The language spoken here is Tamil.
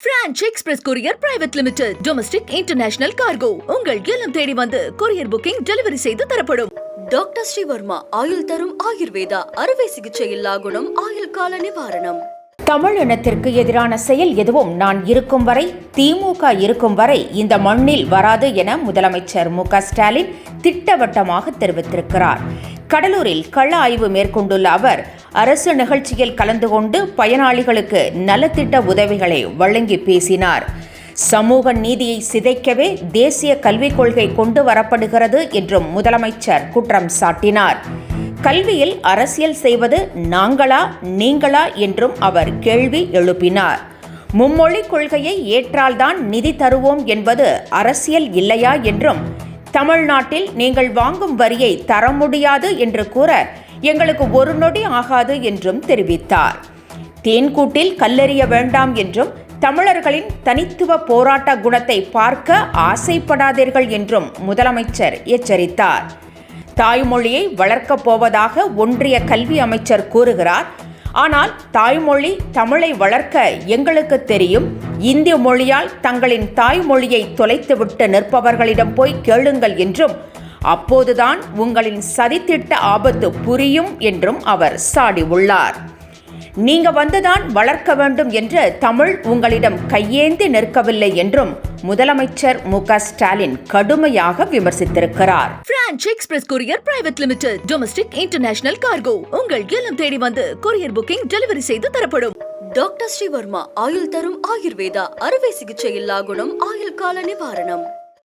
Franch express courier private limited domestic international cargo உங்கள் இல்லம் தேடி வந்து கொரியர் புக்கிங் டெலிவரி செய்து தரப்படும். டாக்டர் ஸ்ரீவர்மா ஆயுள் தரும் ஆயுர்வேதா அறுவை சிகிச்சை இல்லா குணம் ஆயுள் கால நிவாரணம். தமிழ் இனத்திற்கு எதிரான செயல் எதுவும் நான் இருக்கும் வரை திமுக இருக்கும் வரை இந்த மண்ணில் வராது என முதலமைச்சர் மு க ஸ்டாலின் திட்டவட்டமாக தெரிவித்திருக்கிறார். கடலூரில் கள ஆய்வு மேற்கொண்டுள்ள அவர் அரசு நிகழ்ச்சியில் கலந்து கொண்டு பயனாளிகளுக்கு நலத்திட்ட உதவிகளை வழங்கி பேசினார். சமூக நீதியை சிதைக்கவே தேசிய கல்விக் கொள்கை கொண்டு வரப்படுகிறது என்றும் முதலமைச்சர் குற்றம் சாட்டினார். கல்வியில் அரசியல் செய்வது நாங்களா நீங்களா என்றும் அவர் கேள்வி எழுப்பினார். மும்மொழி கொள்கையை ஏற்றால்தான் நிதி தருவோம் என்பது அரசியல் இல்லையா என்றும் தமிழ்நாட்டில் நீங்கள் வாங்கும் வரியை தர முடியாது என்று கூற எங்களுக்கு ஒரு நொடி ஆகாது என்றும் தெரிவித்தார். தேன்கூட்டில் கல்லெறிய வேண்டாம் என்றும் தமிழர்களின் தனித்துவ போராட்ட குணத்தை பார்க்க ஆசைப்படாதீர்கள் என்றும் முதலமைச்சர் எச்சரித்தார். தாய்மொழியை வளர்க்கப் போவதாக ஒன்றிய கல்வி அமைச்சர் கூறுகிறார். ஆனால் தாய்மொழி தமிழை வளர்க்க எங்களுக்கு தெரியும். இந்திய மொழியால் தங்களின் தாய்மொழியை தொலைத்துவிட்டு நிற்பவர்களிடம் போய் கேளுங்கள் என்றும் அப்போதுதான் உங்களின் சதித்திட்ட ஆபத்து புரியும் என்றும் அவர் சாடியுள்ளார். நீங்க வந்துதான் வளர்க்க வேண்டும் என்று தமிழ் உங்களிடம் கையேந்தி நிற்கவில்லை என்றும் முதலமைச்சர் மு க ஸ்டாலின் கடுமையாக விமர்சித்திருக்கிறார். Franch express courier private limited domestic international cargo உங்கள் இல்லம் தேடி வந்து கொரியர் புக்கிங் டெலிவரி செய்து தரப்படும். டாக்டர் ஸ்ரீவர்மா ஆயுள் தரும் ஆயுர்வேதா அறுவை சிகிச்சை இல்லா குணம் ஆயுள் கால நிவாரணம்.